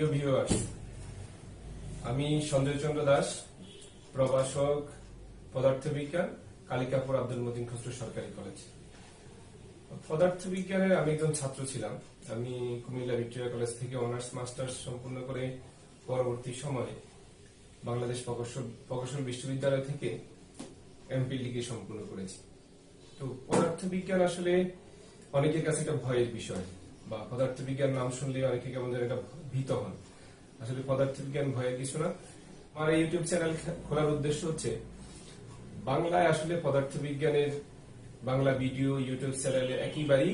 প্রিয় ভিউয়ার্স আমি সঞ্জয় চন্দ্র দাস, প্রভাষক, পদার্থবিজ্ঞান, কালিকাপুর আব্দুল মতিন খসরু সরকারি কলেজ পদার্থবিজ্ঞানের আমি একজন ছাত্র ছিলাম। আমি কুমিল্লা ভিক্টোরিয়া কলেজ থেকে অনার্স মাস্টার্স সম্পূর্ণ করে পরবর্তী সময়ে বাংলাদেশ প্রকৌশল বিশ্ববিদ্যালয় থেকে এমপি ডিগ্রি সম্পূর্ণ করেছি। তো পদার্থবিজ্ঞান আসলে অনেকের কাছে একটা ভয়ের বিষয়। বা পদার্থবিজ্ঞান নাম শুনলে অনেকে কেমন যেন একটা ভীত হন। আসলে পদার্থবিজ্ঞান ভয়ের কিছু না। আমার ইউটিউব চ্যানেল খোলার উদ্দেশ্য হচ্ছে, বাংলায় আসলে পদার্থবিজ্ঞানের বাংলা ভিডিও, ইউটিউব চ্যানেলে একেবারেই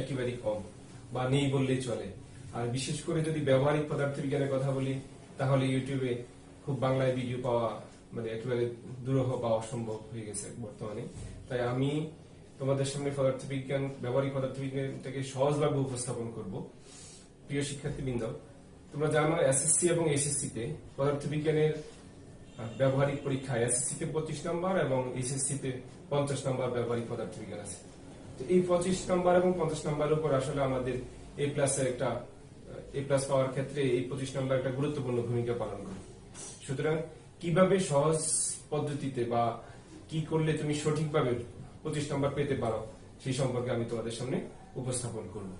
একেবারেই কম বা নেই বললেই চলে। আর বিশেষ করে যদি ব্যবহারিক পদার্থবিজ্ঞানের কথা বলি, তাহলে ইউটিউবে খুব বাংলায় ভিডিও পাওয়া মানে একেবারে দুরূহ বা অসম্ভব হয়ে গেছে বর্তমানে। তাই আমি তোমাদের সামনে পদার্থবিজ্ঞান, ব্যবহারিক পদার্থবিজ্ঞানটাকে সহজভাবে উপস্থাপন করব। প্রিয় শিক্ষার্থীবৃন্দ, তোমরা জানো এসএসসি এবং এসএসসি তে পদার্থবিজ্ঞানের ব্যবহারিক পরীক্ষায় এসএসসি তে পঁচিশ নম্বর এবং এসএসসি তে পঞ্চাশ নম্বর ব্যবহারিক পদার্থবিজ্ঞান আছে। তো এই পঁচিশ নম্বর এবং পঞ্চাশ নম্বরের উপর আসলে আমাদের এ প্লাসের একটা এ প্লাস পাওয়ার ক্ষেত্রে এই পঁচিশ নম্বর একটা গুরুত্বপূর্ণ ভূমিকা পালন করে। সুতরাং কীভাবে সহজ পদ্ধতিতে বা কি করলে তুমি সঠিকভাবে পঁচিশ নম্বর পেতে পারো। সেই সম্পর্কে আমি তোমাদের সামনে উপস্থাপন করব।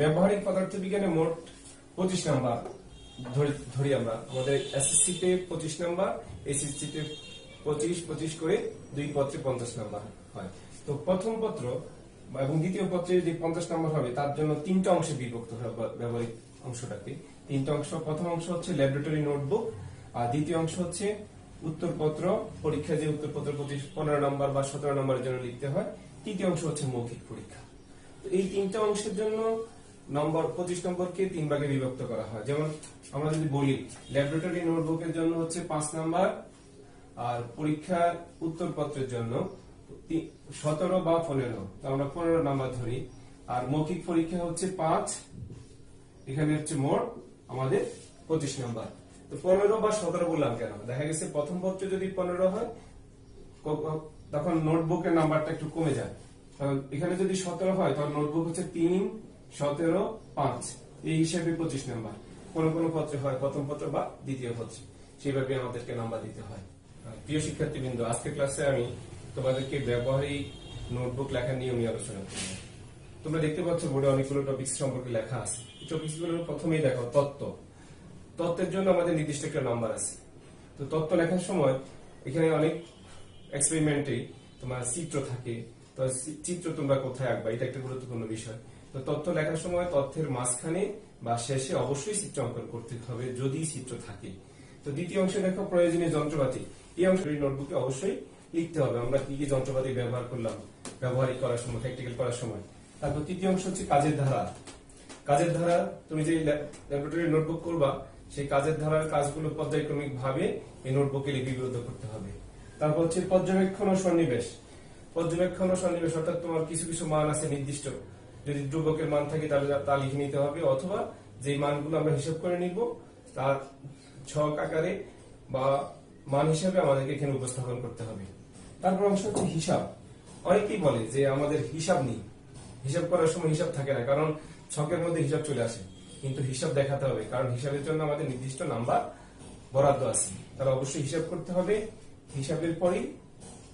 ব্যবহারিক পদার্থবিজ্ঞানে মোট পঁচিশ নাম্বার ধরি আমরা। আমাদের এসএসসি তে পঁচিশ নাম্বার এসএসসি তে পঁচিশ পঁচিশ করে দুই পত্রে পঞ্চাশ নাম্বার হয়। তো প্রথম পত্র এবং দ্বিতীয় পত্রে যে পঞ্চাশ নাম্বার হবে, তার জন্য তিনটা অংশে বিভক্ত হয় ব্যবহারিক অংশটাকে। তিনটা অংশ, প্রথম অংশ হচ্ছে ল্যাবরেটরি নোটবুক আর দ্বিতীয় অংশ হচ্ছে উত্তরপত্র, পরীক্ষা যে উত্তরপত্র পঁচিশ পনেরো নম্বর বা সতেরো নম্বরের জন্য লিখতে হয়। তৃতীয় অংশ হচ্ছে মৌখিক পরীক্ষা। তো এই তিনটা অংশের জন্য নম্বর, পঁচিশ নম্বরকে তিন ভাগে বিভক্ত করা হয়। যেমন আমরা যদি বলি ল্যাবরেটরি নোটবুকের জন্য হচ্ছে পাঁচ নাম্বার আর পরীক্ষা উত্তরপত্রের জন্য সতেরো বা পনেরো। আমরা পনেরো নাম্বার ধরি। আর মৌখিক পরীক্ষা হচ্ছে পাঁচ। এখানে হচ্ছে মোট আমাদের পঁচিশ নাম্বার। তো পনেরো বা সতেরো বললাম কেন? দেখা গেছে প্রথম পত্রে যদি পনেরো হয় তখন নোটবুকের নাম্বারটা একটু কমে যায়। কারণ এখানে যদি সতেরো হয় তখন নোটবুক হচ্ছে তিন, সতেরো, পাঁচ। এই হিসাবে পঁচিশ নাম্বার। কোন কোন পত্রে হয়, প্রথম পত্র বা দ্বিতীয় পত্রে। সেইভাবে আমাদেরকে নাম্বার দিতে হয়। প্রিয় শিক্ষার্থীবৃন্দ, আজকে ক্লাসে আমি তোমাদেরকে ব্যবহারিক নোটবুক লেখা নিয়ে আমি আলোচনা করব। তোমরা দেখতে পাচ্ছ বোর্ডে অনেকগুলো টপিক সম্পর্কে লেখা আছে। গুলো প্রথমেই দেখো তত্ত্ব। তত্ত্বের জন্য আমাদের নির্দিষ্ট একটা নাম্বার আছে। তো তত্ত্ব লেখার সময় এখানে অনেক এক্সপেরিমেন্টে তোমার চিত্র থাকে, তো চিত্র তোমরা কোথায় আঁকবা, এটা একটা গুরুত্বপূর্ণ বিষয়। তো তথ্য লেখার সময় তথ্যের মাঝখানে বা শেষে অবশ্যই চিত্র অঙ্কন করতে হবে যদি চিত্র থাকে। তো দ্বিতীয় অংশে দেখো প্রয়োজনীয় যন্ত্রপাতি। এই অংশ নোটবুকে অবশ্যই লিখতে হবে। আমরা কি কি যন্ত্রপাতি ব্যবহার করলাম, ব্যবহারিক করার সময় প্র্যাকটিক্যাল করার সময়। তারপর তৃতীয় অংশ হচ্ছে কাজের ধারা। কাজের ধারা, তুমি যে ল্যাবরেটরি নোটবুক করবা সেই কাজের ধারার কাজগুলো পর্যায়ক্রমিক ভাবে এই নোটবুকে লিপিবদ্ধ করতে হবে। তারপর হচ্ছে পর্যবেক্ষণ ও সন্নিবেশ। পর্যবেক্ষণ ও সন্নিবেশ অর্থাৎ তোমার কিছু কিছু মান আছে নির্দিষ্ট। যদি ধ্রুবকের মান থাকে তাহলে তা লিখে নিতে হবে অথবা যে মানগুলো আমরা হিসাব করে নিব, তার ছক আকারে বা মান হিসাবে আমাদেরকে এখানে উপস্থাপন করতে হবে। তারপর অংশ হচ্ছে হিসাব। অনেকেই বলে যে আমাদের হিসাব নেই। হিসাব করার সময় হিসাব থাকে না, কারণ ছকের মধ্যে হিসাব চলে আসে। কিন্তু হিসাব দেখাতে হবে, কারণ হিসাবের জন্য আমাদের নির্দিষ্ট নাম্বার বরাদ্দ আছে। তাহলে অবশ্যই হিসাব করতে হবে, হিসাবের পরই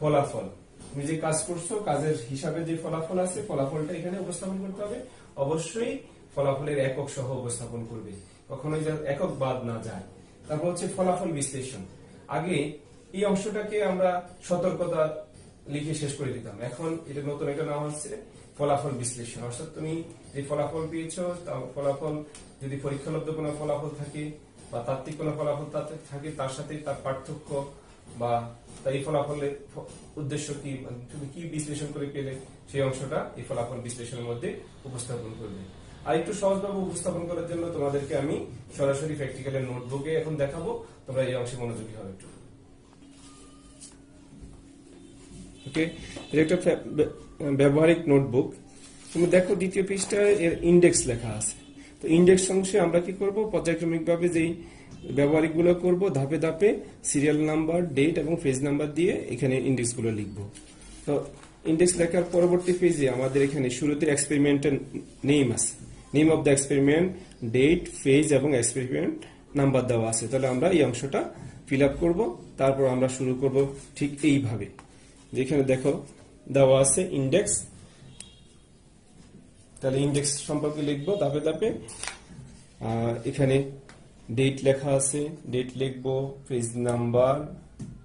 ফলাফল। তুমি যে কাজ করছ, কাজের হিসাবে যে ফলাফল আছে, ফলাফলটা এখানে উপস্থাপন করতে হবে। অবশ্যই ফলাফলের একক সহ উপস্থাপন করবে, কখনোই একক বাদ না যায়। তারপর হচ্ছে ফলাফল বিশ্লেষণ। আগে এই অংশটাকে আমরা সতর্কতা লিখে শেষ করে দিতাম। এখন এটা নতুন একটা নাম হচ্ছে ফলাফল বিশ্লেষণ। অর্থাৎ তুমি যে ফলাফল পেয়েছ তা ফলাফল যদি পরীক্ষালব্ধ কোনো ফলাফল থাকে বা তাত্ত্বিক কোনো ফলাফল থাকে, তার সাথে তার পার্থক্য বা তার এই ফলাফলের উদ্দেশ্য কি মানে তুমি কি বিশ্লেষণ করে পেলে, সেই অংশটা এই ফলাফল বিশ্লেষণের মধ্যে উপস্থাপন করবে। আর একটু সহজভাবে উপস্থাপন করার জন্য তোমাদেরকে আমি সরাসরি প্র্যাকটিক্যালের নোটবুকে এখন দেখাবো, তোমরা এই অংশে মনোযোগী হবে একটু। ওকে এটা একটা ব্যবহারিক নোটবুক। তুমি দেখো দ্বিতীয় পৃষ্ঠায় এর ইন্ডেক্স লেখা আছে। তো ইন্ডেক্স অংশে আমরা কি করব? পর্যায়ক্রমিক ভাবে যেই ব্যবহারিকগুলো করব, ধাপে ধাপে সিরিয়াল নাম্বার ডেট এবং পেজ নাম্বার দিয়ে এখানে ইন্ডেক্সগুলো লিখব। তো ইন্ডেক্স লেখার পরবর্তী পেজে আমাদের এখানে শুরুতে এক্সপেরিমেন্টের নেম আছে। Name of the experiment date phase এবং এক্সপেরিমেন্ট নাম্বার দেওয়া আছে। তাহলে আমরা এই অংশটা ফিল আপ করব। তারপর আমরা শুরু করব ঠিক এইভাবে। যেখানে দেখো, দেওয়া আছে ইন্ডেক্স তাহলে ইন্ডেক্স সম্পর্কে লিখব ধাপে ধাপে। এখানে ডেট লেখা আছে। ডেট লিখব ফেজ নাম্বার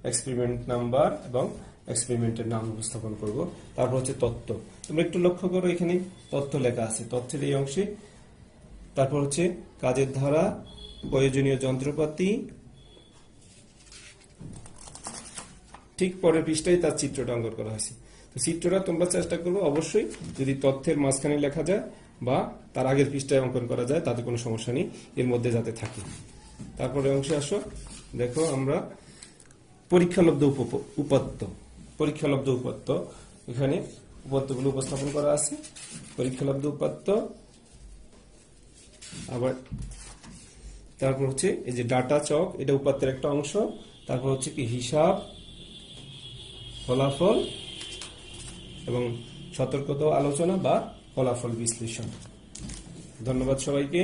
এক্সপেরিমেন্ট নাম্বার এবং এক্সপেরিমেন্টের নাম উপস্থাপন করব। তারপর হচ্ছে তত্ত্ব তোমরা একটু লক্ষ্য করো এখানে, তথ্য লেখা আছে। তথ্যের এই অংশে। তারপর হচ্ছে কাজের ধারা, প্রয়োজনীয় যন্ত্রপাতি ঠিক পরের পৃষ্ঠায় তার চিত্রটা অঙ্কন করা হয়েছে। তো চিত্রটা তোমরা চেষ্টা করব অবশ্যই যদি তথ্যের মাঝখানে লেখা যায় বা তার আগের পৃষ্ঠায় অঙ্কন করা যায়, তাতে কোনো সমস্যা নেই, এর মধ্যে যাতে থাকে। তারপরে অংশে আসো। দেখো আমরা পরীক্ষালব্ধ উপ- উপাত্ত, পরীক্ষালব্ধ উপাত্ত। এখানে উপাত্তগুলো উপস্থাপন করা আছে। পরীক্ষালব্ধ উপাত্ত। আবার তারপর হচ্ছে এই যে ডাটা চক, এটা উপাত্তের একটা অংশ। তারপর হচ্ছে কি হিসাব ফলাফল এবং সতর্কতা আলোচনা বা ফলাফল বিশ্লেষণ। ধন্যবাদ সবাইকে।